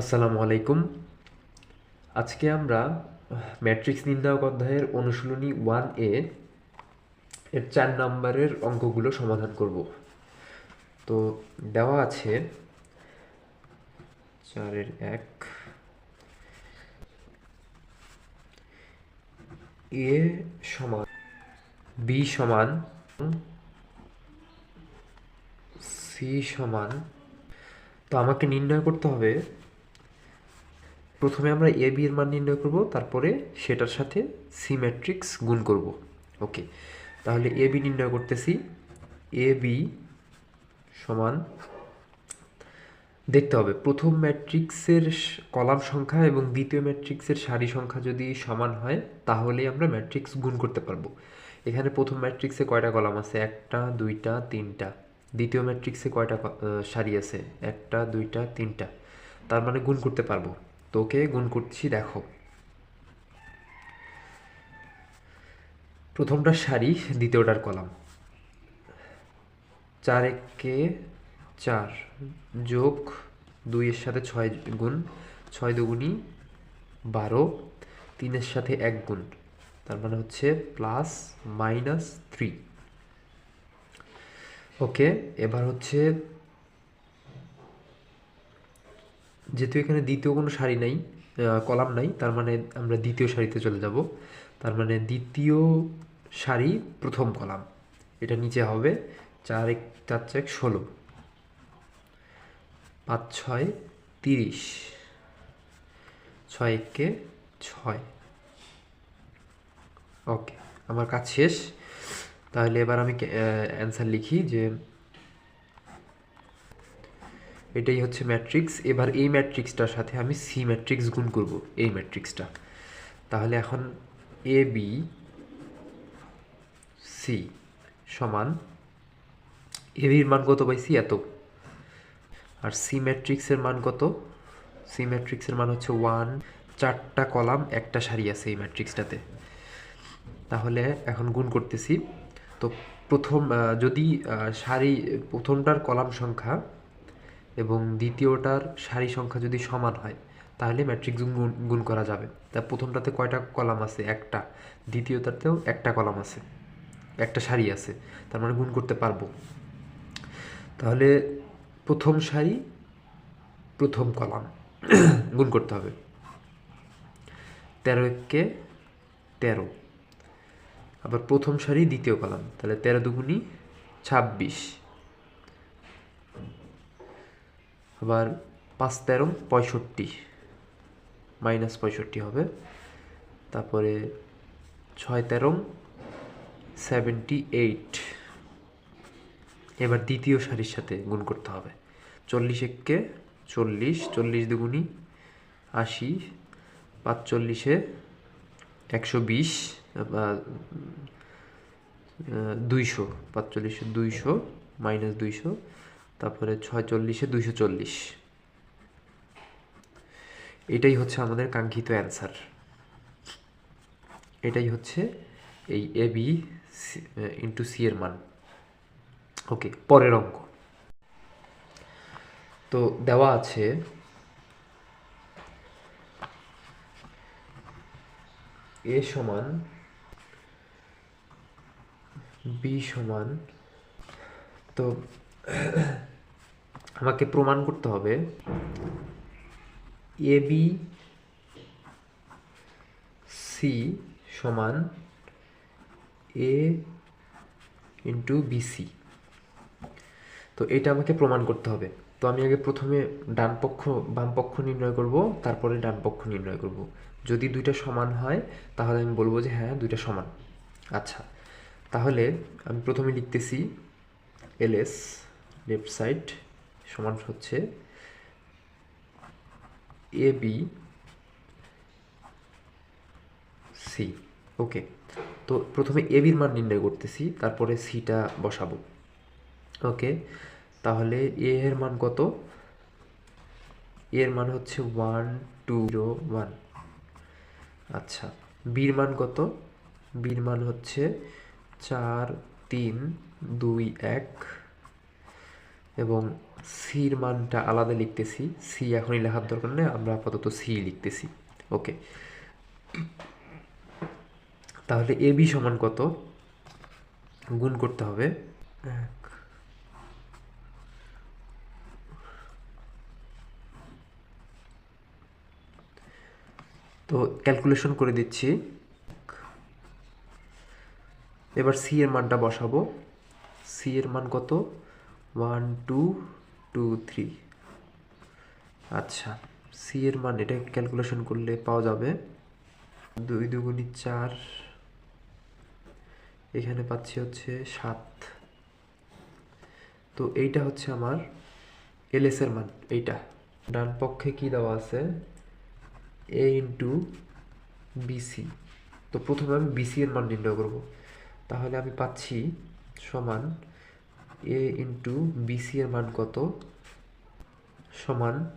আসসালামু আলাইকুম। আজকে আমরা ম্যাট্রিক্স নির্ণায়ক অধ্যায়ের অনুশীলনী ওয়ান এ এর চার নম্বরের অঙ্কগুলো সমাধান করব। তো দেওয়া আছে চারের এক। এ সমান বি সমান সি সমান। তো আমাকে নির্ণয় করতে হবে প্রথমে আমরা এ, বি এর মান নির্ণয় করব, তারপরে সেটার সাথে সি ম্যাট্রিক্স গুণ করব। ওকে, তাহলে এ, বি নির্ণয় করতেছি। এ, বি সমান, দেখতে হবে, প্রথম ম্যাট্রিক্সের কলাম সংখ্যা এবং দ্বিতীয় ম্যাট্রিক্সের সারি সংখ্যা যদি সমান হয়, তাহলে আমরা ম্যাট্রিক্স গুণ করতে পারব। এখানে প্রথম ম্যাট্রিক্সে কয়টা কলাম আছে? একটা, দুইটা, তিনটা। দ্বিতীয় ম্যাট্রিক্সে কয়টা সারি আছে? একটা, দুইটা, তিনটা। তার মানে গুণ করতে পারব। তোকে গুণ করছি, দেখো। প্রথমটা সারি দ্বিতীয়টার কলাম। চার একে চার যোগ দুইয়ের সাথে ছয় গুণ, ছয় দুগুণি বারো তিনের সাথে এক গুণ। তার মানে হচ্ছে প্লাস মাইনাস থ্রি। ওকে, এবার হচ্ছে যেহেতু এখানে দ্বিতীয় কোনো সারি নাই কলাম নাই, তার মানে আমরা দ্বিতীয় সারিতে চলে যাব। তার মানে দ্বিতীয় সারি প্রথম কলাম। এটা নিচে হবে চার এক, চার চার ষোলো। পাঁচ ছয় তিরিশ। ছয় একে ছয়। ওকে, আমার কাজ শেষ। তাহলে এবার আমি অ্যান্সার লিখি যে এটাই হচ্ছে ম্যাট্রিক্স এবার এই ম্যাট্রিক্সটার সাথে আমি সি ম্যাট্রিক্স গুণ করব, এই ম্যাট্রিক্সটা তাহলে এখন এ বি সি সমান এ বির মান কত পাইছি? এত। আর সি ম্যাট্রিক্সের মান কত? সি ম্যাট্রিক্সের মান হচ্ছে ওয়ান চারটা কলাম, একটা সারি আছে এই ম্যাট্রিক্সটাতে তাহলে এখন গুণ করতেছি। তো প্রথম যদি সারি, প্রথমটার কলাম সংখ্যা এবং দ্বিতীয়টার সারি সংখ্যা যদি সমান হয়, তাহলে ম্যাট্রিক্স গুণ গুণ করা যাবে। তা প্রথমটাতে কয়টা কলাম আছে? একটা। দ্বিতীয়টাতেও একটা কলাম আছে। একটা সারি আছে। তার মানে গুণ করতে পারব। তাহলে প্রথম সারি, প্রথম কলাম গুণ করতে হবে। তেরো একে তেরো। আবার প্রথম সারি দ্বিতীয় কলাম তাহলে তেরো দুগুণি ছাব্বিশ। আবার পাঁচ তেরো, পঁয়ষট্টি। মাইনাস পঁয়ষট্টি হবে। তারপরে ছয় তেরো সেভেন্টি এইট এবার দ্বিতীয় সারির সাথে গুণ করতে হবে। চল্লিশ এককে চল্লিশ চল্লিশ দুগুণি আশি, পাঁচচল্লিশে একশো বিশ দুইশো, পাঁচচল্লিশে দুইশো, মাইনাস দুইশো তারপরে ছয় চল্লিশে দুইশো চল্লিশ। এটাই হচ্ছে আমাদের কাঙ্ক্ষিত অ্যান্সার। এটাই হচ্ছে এই এ বি ইন্টু সি এর মান। ওকে পরের অঙ্ক। তো দেওয়া আছে এ সমান বি সমান তো আমাকে প্রমাণ করতে হবে। এ বি সি সমান এ ইন্টু বিসি তো এটা আমাকে প্রমাণ করতে হবে। তো আমি আগে প্রথমে ডান পক্ষ, বাম পক্ষ নির্ণয় করব, তারপরে ডান পক্ষ নির্ণয় করব। যদি দুইটা সমান হয়, তাহলে আমি বলব যে হ্যাঁ দুইটা সমান। আচ্ছা তাহলে আমি প্রথমে লিখতেছি এলএস লেফট সাইড সমান হচ্ছে এ বি সি ওকে তো প্রথমে এ বির মান নির্ণয় করতেছি, তারপরে সিটা বসাবো। ওকে তাহলে এ এর মান কত? এর মান হচ্ছে ওয়ান টু জিরো ওয়ান আচ্ছা বির মান কত? বির মান হচ্ছে চার, তিন, দুই, এক। এবং সির মানটা আলাদা লিখতেছি। সি এখনই লেখার দরকার নেই, আমরা আপাতত সি লিখতেছি। ওকে। তাহলে এ বি সমান কত? গুণ করতে হবে। এক। তো ক্যালকুলেশন করে দিচ্ছি। এবার সি এর মানটা বসাবো। সি এর মান কত? ওয়ান টু টু থ্রি আচ্ছা সি এর মান এটা ক্যালকুলেশন করলে পাওয়া যাবে। দুই দুগুণি চার, এখানে পাচ্ছি হচ্ছে সাত। তো এইটা হচ্ছে আমার এলএস এর মান, এইটা। ডান পক্ষে কি দেওয়া আছে? এ ইন্টু বিসি তো প্রথমে আমি বিসি এর মান নির্ণয় করব। তাহলে আমি পাচ্ছি সমান এ ইন্টু বিসি এর মান কত? সমান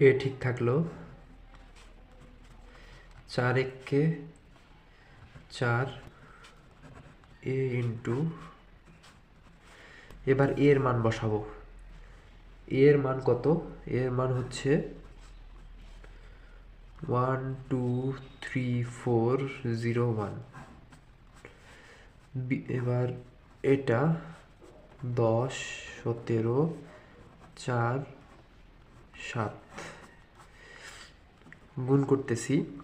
এ ঠিক থাকল চার এককে চার এ ইন্টু এবার এর মান বসাবো। এর মান কত? এর মান হচ্ছে one two three four zero one এবার এটা দশ, সতেরো, চার, সাত। গুণ করতেছি।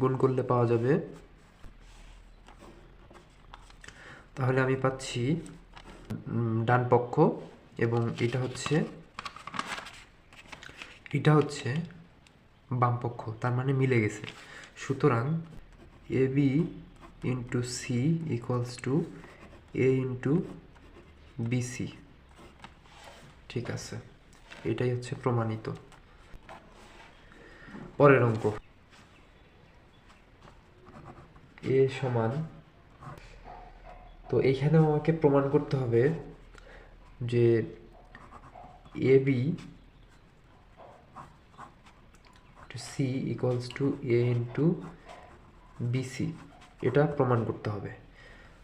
গুণ করলে পাওয়া যাবে। তাহলে আমি পাচ্ছি ডান পক্ষ এবং এটা হচ্ছে এটা হচ্ছে বাম পক্ষ তার মানে মিলে গেছে। সুতরাং A B into C equals to A into BC ঠিক আছে, এটাই হচ্ছে প্রমাণিত। পরের অঙ্ক। এ সমান, তো এইখানেও আমাকে প্রমাণ করতে হবে যে A B C equals to A into BC এটা প্রমাণ করতে হবে।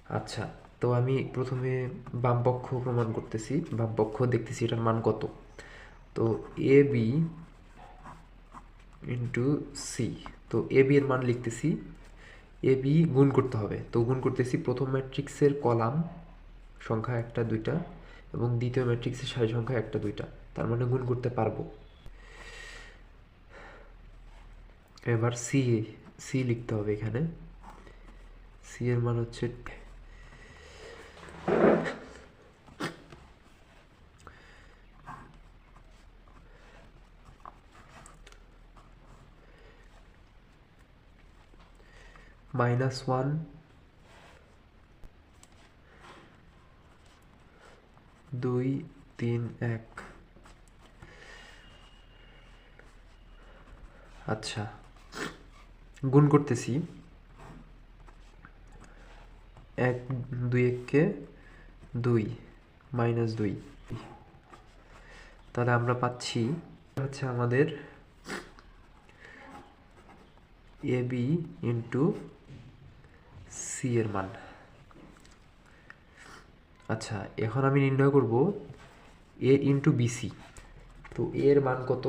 আচ্ছা তো আমি প্রথমে বাম পক্ষ প্রমাণ করতেছি। বাম পক্ষ দেখতেছি এটার মান কত। তো এ বি ইন্টু সি তো এ বি এর মান লিখতেছি। এ বি গুণ করতে হবে। তো গুণ করতেছি প্রথম ম্যাট্রিক্সের কলাম সংখ্যা একটা, দুইটা, এবং দ্বিতীয় ম্যাট্রিক্সের সারি সংখ্যা একটা, দুইটা। তার মানে গুণ করতে পারব। এবার সি সি লিখতে হবে এখানে। সি এর মান হচ্ছে মাইনাস ওয়ান দুই তিন এক। আচ্ছা। গুণ করতেছি। এক, দুই এককে দুই, মাইনাস দুই। তাহলে আমরা পাচ্ছি, হচ্ছে আমাদের এ, বি, ইন্টু সি এর মান। আচ্ছা এখন আমি নির্ণয় করব এ ইন্টু বিসি তো এর মান কত?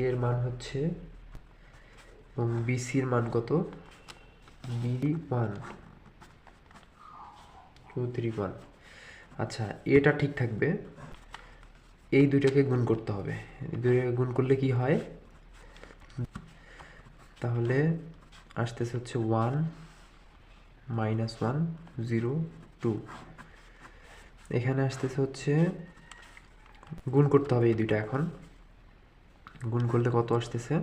এর মান হচ্ছে, এবং বিসির মান কত? B one two three one আচ্ছা এটা ঠিক থাকবে। এই দুইটাকে গুণ করতে হবে। দুইটাকে গুণ করলে কি হয়? তাহলে আসতেছে হচ্ছে one minus one zero two এখানে আসতেছে হচ্ছে, গুণ করতে হবে এই দুইটা এখন। গুণ করলে কত আসতেছে?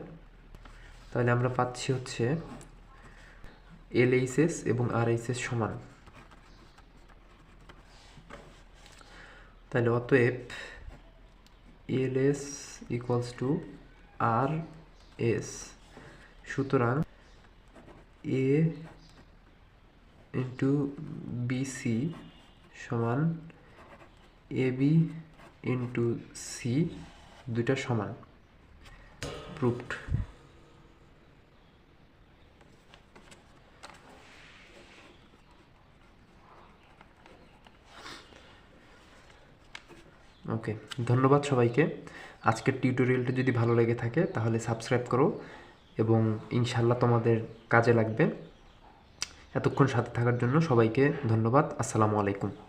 তাহলে আমরা পাচ্ছি হচ্ছে এল এইচএস এবং আর এইচএস সমান। তাহলে অতএব L S equals to R S. সুতরাং এ ইন্টু বিসি সমান এ বি ইন্টু সি দুইটা সমান। প্রুফড ওকে ধন্যবাদ সবাইকে। আজকের টিউটোরিয়ালটা যদি ভালো লেগে থাকে, তাহলে সাবস্ক্রাইব করো এবং ইনশাল্লাহ তোমাদের কাজে লাগবে। এতক্ষণ সাথে থাকার জন্য সবাইকে ধন্যবাদ। আসসালামু আলাইকুম।